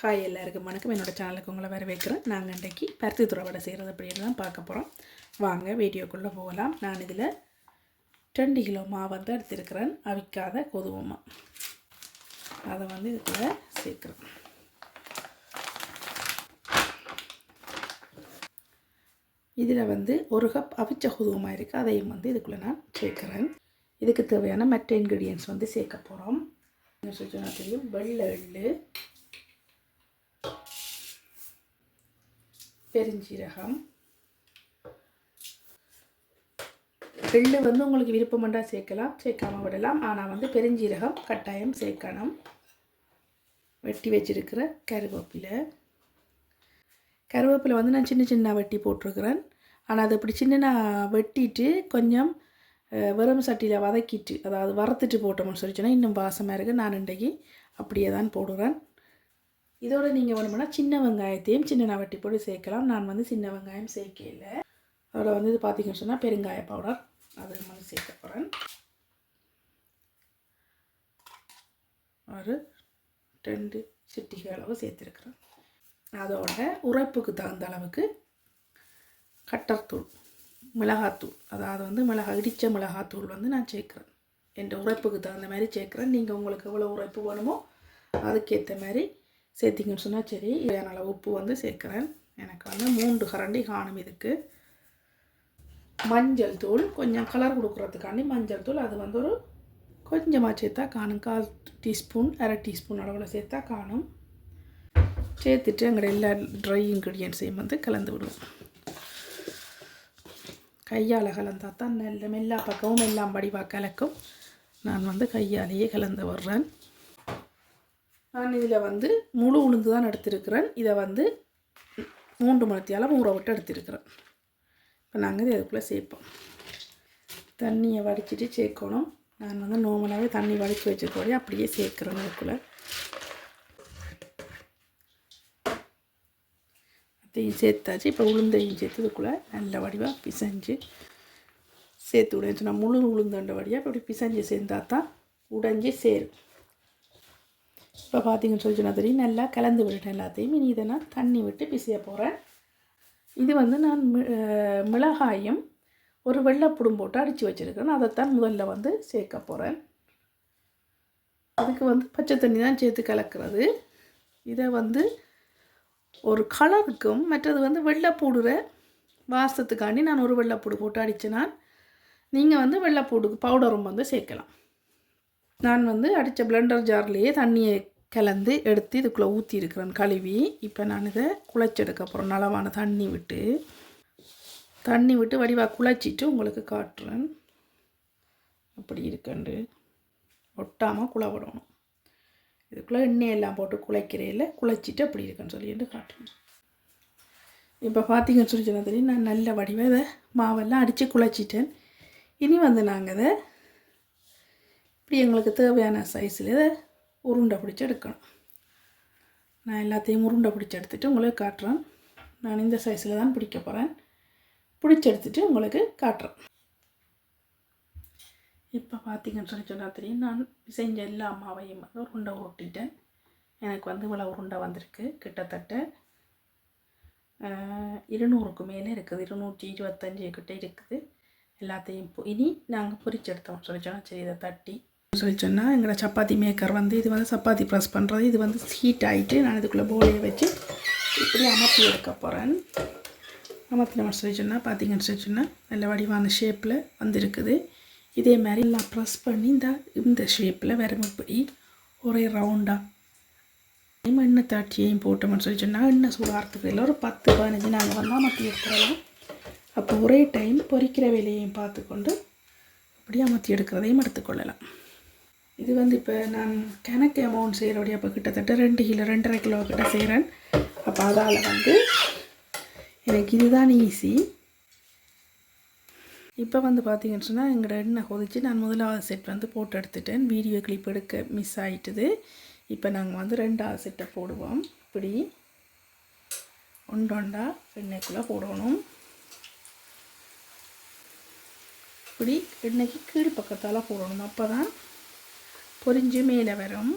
Hi எல்லாருக்கும் வணக்கம். என்னோடய சேனலுக்கு உங்களை வரவேற்கிறேன். நாங்கள் இன்றைக்கி பருத்தி துறவடை செய்கிறது அப்படின்னு தான் பார்க்க போகிறோம் வாங்க வீடியோக்குள்ளே போகலாம். நான் இதில் ரெண்டு கிலோ மாவை வந்து எடுத்திருக்கிறேன். அவிக்காத கோதுமை அதை வந்து இதுக்குள்ளே சேர்க்குறேன். இதில் வந்து ஒரு கப் அவிச்ச கோதுமை இருக்குது அதையும் வந்து இதுக்குள்ளே நான் சேர்க்குறேன். இதுக்கு தேவையான மற்ற இன்க்ரீடியன்ஸ் வந்து சேர்க்க போகிறோம் சொன்னா தெரியும்? வெள்ளை எள்ளு பெருஞ்சீரகம். எள்ளு வந்து உங்களுக்கு விருப்பமண்டா சேர்க்கலாம் சேர்க்காம விடலாம். ஆனால் வந்து பெருஞ்சீரகம் கட்டாயம் சேர்க்கணும். வெட்டி வச்சிருக்கிற கருவேப்பிலை. கருவேப்பிலை வந்து நான் சின்ன சின்ன வெட்டி போட்டிருக்கிறேன். ஆனால் அது அப்படி சின்ன வெட்டிட்டு கொஞ்சம் வெறும் சட்டியில் வதக்கிட்டு அதாவது வறுத்துட்டு போட்டோம்னு சொல்லிச்சுன்னா இன்னும் வாசமாக இருக்குது நான் இன்றைக்கி அப்படியே தான் போடுறேன். இதோட நீங்கள் வேணும்னா சின்ன வெங்காயத்தையும் சின்ன வெட்டி போட்டு சேர்க்கலாம். நான் வந்து சின்ன வெங்காயம் சேர்க்கல. அதோட வந்து இது பார்த்தீங்கன்னு சொன்னால் பெருங்காய பவுடர் அது வந்து சேர்க்க போகிறேன் ஒரு ரெண்டு சிட்டிகை அளவு சேர்த்துருக்குறேன். அதோட உரைப்புக்கு தகுந்த அளவுக்கு கட்டர்த்தூள் மிளகாத்தூள். அதாவது வந்து மிளகா இடித்த மிளகாத்தூள் வந்து நான் சேர்க்குறேன். என் உரைப்புக்கு தகுந்த மாதிரி சேர்க்குறேன். நீங்கள் உங்களுக்கு எவ்வளோ உரைப்பு வேணுமோ அதுக்கேற்ற மாதிரி சேர்த்திங்கன்னு சொன்னால் சரி தேவையான உப்பு வந்து சேர்க்குறேன். எனக்கு வந்து மூன்று கரண்டி காணும் இதுக்கு மஞ்சள் தூள் கொஞ்சம் கலர் கொடுக்குறதுக்காண்டி மஞ்சள் தூள் அது வந்து ஒரு கொஞ்சமாக சேர்த்தா காணும். கால் டீஸ்பூன் அரை டீஸ்பூன் அளவில் சேர்த்தா காணும். சேர்த்துட்டு அங்கே எல்லா ட்ரை இன்க்ரீடியன்ஸையும் வந்து கலந்து விடுவோம். கையால் கலந்தா தான் நல்ல எல்லா பக்கமும் எல்லாம் வடிவாக கலக்கும். நான் வந்து கையாலேயே கலந்து வர்றேன் நான் இதில் வந்து முழு உளுந்து தான் எடுத்திருக்கிறேன். இதை வந்து மூன்று மணத்தியால் ஊற விட்டு எடுத்திருக்கிறேன். இப்போ நாங்கள் இது அதுக்குள்ளே சேர்ப்போம். தண்ணியை வடிச்சிட்டு சேர்க்கணும். நான் வந்து நார்மலாகவே தண்ணி வடித்து வச்சுருக்கோடய அப்படியே சேர்க்குறேன் அதுக்குள்ளே. அதையும் சேர்த்தாச்சு. இப்போ உளுந்தையும் சேர்த்து இதுக்குள்ளே நல்ல வடிவாக பிசைஞ்சு சேர்த்து விடுன்னு நான் முழு உளுந்தண்ட வடியாக இப்படி பிசைஞ்சு சேர்ந்தா தான் உடைஞ்சி சேரும். இப்போ பார்த்தீங்கன்னு சொல்லி சொன்னா தெரியும். நல்லா கலந்து விட்டுட்டேன் எல்லாத்தையும். இனி இதை நான் தண்ணி விட்டு பிசைய போகிறேன் இது வந்து நான் மி- மிளகாயும் ஒரு வெள்ளைப்புடும் போட்டு அடித்து வச்சுருக்கேன். அதைத்தான் முதல்ல வந்து சேர்க்க போகிறேன் அதுக்கு வந்து பச்சை தண்ணி தான் சேர்த்து கலக்கிறது. இதை வந்து ஒரு கலருக்கும் மற்றது வந்து வெள்ளைப்பூடுற வாசத்துக்காண்டி நான் ஒரு வெள்ளைப்பூடு போட்டு அடித்தேன்னா நீங்கள் வந்து வெள்ளைப்பூடுக்கு பவுடரும் வந்து சேர்க்கலாம். நான் வந்து அடித்த பிளெண்டர் ஜார்லேயே தண்ணியை கலந்து எடுத்து இதுக்குள்ளே ஊற்றிருக்கிறேன் கழுவி. இப்போ நான் இதை குழைச்செடுக்க போகிறேன் நலவான தண்ணி விட்டு. தண்ணி விட்டு வடிவாக குழைச்சிட்டு உங்களுக்கு காட்டுறேன். அப்படி இருக்கண்டு. ஒட்டாமல் குழ விடணும். இதுக்குள்ளே எண்ணெய் எல்லாம் போட்டு குழைக்கிறையில் குழைச்சிட்டு அப்படி இருக்குன்னு சொல்லிட்டு காட்டுறேன். இப்போ பார்த்தீங்கன்னு சொல்லி சொன்னதுலேயும் நான் நல்ல வடிவாக இதை மாவெல்லாம் அடித்து குழைச்சிட்டேன். இனி வந்து நாங்கள் இதை இப்படி எங்களுக்கு தேவையான சைஸில் உருண்டை பிடிச்சி எடுக்கணும். நான் எல்லாத்தையும் உருண்டை பிடிச்சி எடுத்துகிட்டு உங்களுக்கு காட்டுறேன். நான் இந்த சைஸில் தான் பிடிக்க போகிறேன் பிடிச்சி எடுத்துகிட்டு உங்களுக்கு காட்டுறேன். இப்போ பார்த்தீங்கன்னு சொல்லி சொன்னால் தெரியும். நான் செஞ்ச எல்லா மாவையும் வந்து உருண்டை உருட்டிட்டேன் எனக்கு வந்து இவ்வளோ உருண்டை வந்திருக்கு. கிட்டத்தட்ட இருநூறுக்கு மேலே இருக்குது. இருநூற்றி இருபத்தஞ்சு கிட்டே இருக்குது. எல்லாத்தையும் இனி நாங்கள் பொரிச்செடுத்தோம் சொல்லி சொன்னால் சரி இதை தட்டி சொல்லி சொன்னால் எங்களோட சப்பாத்தி மேக்கர் வந்து இது வந்து சப்பாத்தி ப்ரெஸ் பண்ணுறது இது வந்து ஹீட் ஆகிட்டு நான் இதுக்குள்ளே போலியை வச்சு இப்படி அமர்த்தி எடுக்க போகிறேன் அமர்த்தின சொல்லி சொன்னால் பார்த்தீங்கன்னு சொல்லி சொன்னால் நல்ல வடிவான ஷேப்பில் வந்திருக்குது. இதே மாதிரி எல்லாம் ப்ரெஸ் பண்ணி இந்த இந்த ஷேப்பில் வரும் இப்படி ஒரே ரவுண்டாக எண்ணெய் தாட்சியையும் போட்டோம்னு சொல்லி சொன்னால் எண்ணெய் சூடாகிறதுக்கு இல்லை ஒரு பத்து பதினஞ்சு நாங்கள் வந்தால் அமர்த்தி எடுத்துடலாம். அப்போ ஒரே டைம் பொறிக்கிற வேலையையும் பார்த்துக்கொண்டு அப்படியே அமர்த்தி எடுக்கிறதையும் எடுத்துக்கொள்ளலாம். இது வந்து இப்போ நான் கணக்கு அமௌண்ட் செய்கிறோடைய அப்போ கிட்டத்தட்ட ரெண்டு கிலோ ரெண்டரை கிலோ கிட்ட செய்கிறேன் அப்போ அதால் வந்து எனக்கு இதுதான் ஈஸி இப்போ வந்து பார்த்தீங்கன்னு சொன்னால் எங்களோட எண்ணெய் கொதிச்சு நான் முதலாவது செட் வந்து போட்டு எடுத்துட்டேன். வீடியோ கிளிப் எடுக்க மிஸ் ஆயிட்டுது. இப்போ நாங்கள் வந்து ரெண்டாவது செட்டை போடுவோம். இப்படி. ஒன்றொண்டா எண்ணெய்க்குள்ளே போடணும். இப்படி எண்ணெய்க்கு கீழ் பக்கத்தால் போடணும். அப்போ தான் பொரிஞ்சு மேலே வரும்.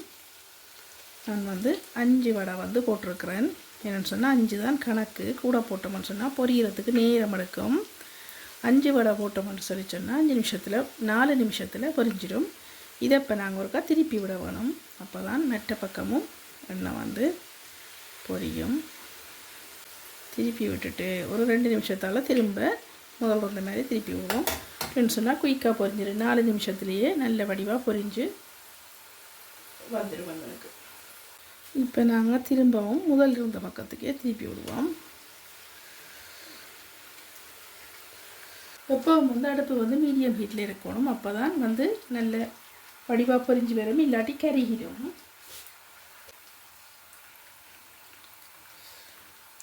நான் வந்து அஞ்சு வடை வந்து போட்டிருக்கிறேன். என்னென்னு சொன்னால் அஞ்சு தான் கணக்கு. கூட போட்டோம்னு சொன்னால் பொரியறதுக்கு நேரம் எடுக்கும். அஞ்சு வடை போட்டோம்னு சொல்லி சொன்னால் அஞ்சு நிமிஷத்தில் நாலு நிமிஷத்தில் பொரிஞ்சிடும். இதை இப்போ நாங்கள் ஒருக்கா திருப்பி விட வேணும். அப்போ தான் மெட்ட பக்கமும் எண்ணெய் வந்து பொரியும். திருப்பி விட்டுட்டு ஒரு ரெண்டு நிமிஷத்தால் திரும்ப முதல் வந்த மாதிரி திருப்பி விடுவோம். அப்படின்னு சொன்னால் குயிக்காக பொரிஞ்சிடும் நாலு நிமிஷத்துலேயே நல்ல வடிவாக பொரிஞ்சு வந்துடும் எங்களுக்கு இப்போ நாங்கள் திரும்பவும் முதல் இருந்த பக்கத்துக்கே திருப்பி விடுவோம். எப்பவும் வந்து அடுப்பு வந்து மீடியம் ஹீட்டில் இருக்கணும். அப்போ தான் வந்து நல்ல வடிவாக பொரிஞ்சு வரும். இல்லாட்டி கருகிடும்.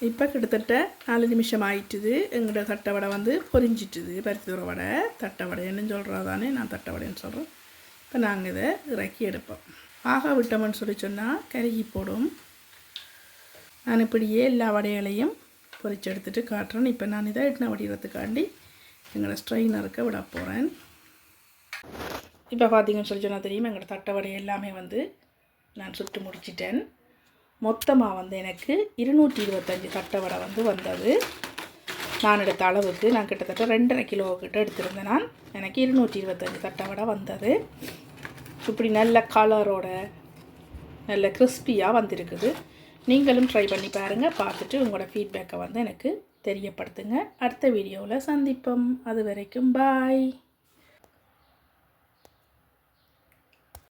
இப்போ கிட்டத்தட்ட நாலு நிமிஷம் ஆயிட்டுது. எங்களோட தட்டை வடை வந்து பொரிஞ்சிட்டுது பருத்தி தூர வடை தட்டை வடைன்னு சொல்கிறா தானே நான் தட்டை வடைன்னு சொல்கிறேன் இப்போ நாங்கள் இதை இறக்கி எடுப்போம். ஆக விட்டோம்னு சொல்லி சொன்னால் கருகி போடும். நான் இப்படியே எல்லா வடைகளையும் பொறிச்சு எடுத்துகிட்டு காட்டுறேன். இப்போ நான் இதை எட்டின வடிகிறதுக்காண்டி எங்களோட ஸ்ட்ரெயினருக்கு விட போகிறேன் இப்போ பார்த்தீங்கன்னு சொல்லி சொன்னால் தெரியும்? எங்களோட தட்டை வடை எல்லாமே வந்து நான் சுட்டு முடிச்சிட்டேன். மொத்தமாக வந்து எனக்கு இருநூற்றி இருபத்தஞ்சி தட்டை வடை வந்து வந்தது. நான் எடுத்த அளவுக்கு நான் கிட்டத்தட்ட ரெண்டரை கிலோ கிட்ட எடுத்திருந்தேன் நான். எனக்கு இருநூற்றி இருபத்தஞ்சி தட்டை வடை வந்தது. இப்படி நல்ல கலரோட நல்ல கிறிஸ்பியாக வந்திருக்குது. நீங்களும் ட்ரை பண்ணி பாருங்கள் பார்த்துட்டு உங்களோட ஃபீட்பேக்கை வந்து எனக்கு தெரியப்படுத்துங்க. அடுத்த வீடியோவில் சந்திப்போம். அது வரைக்கும் பாய்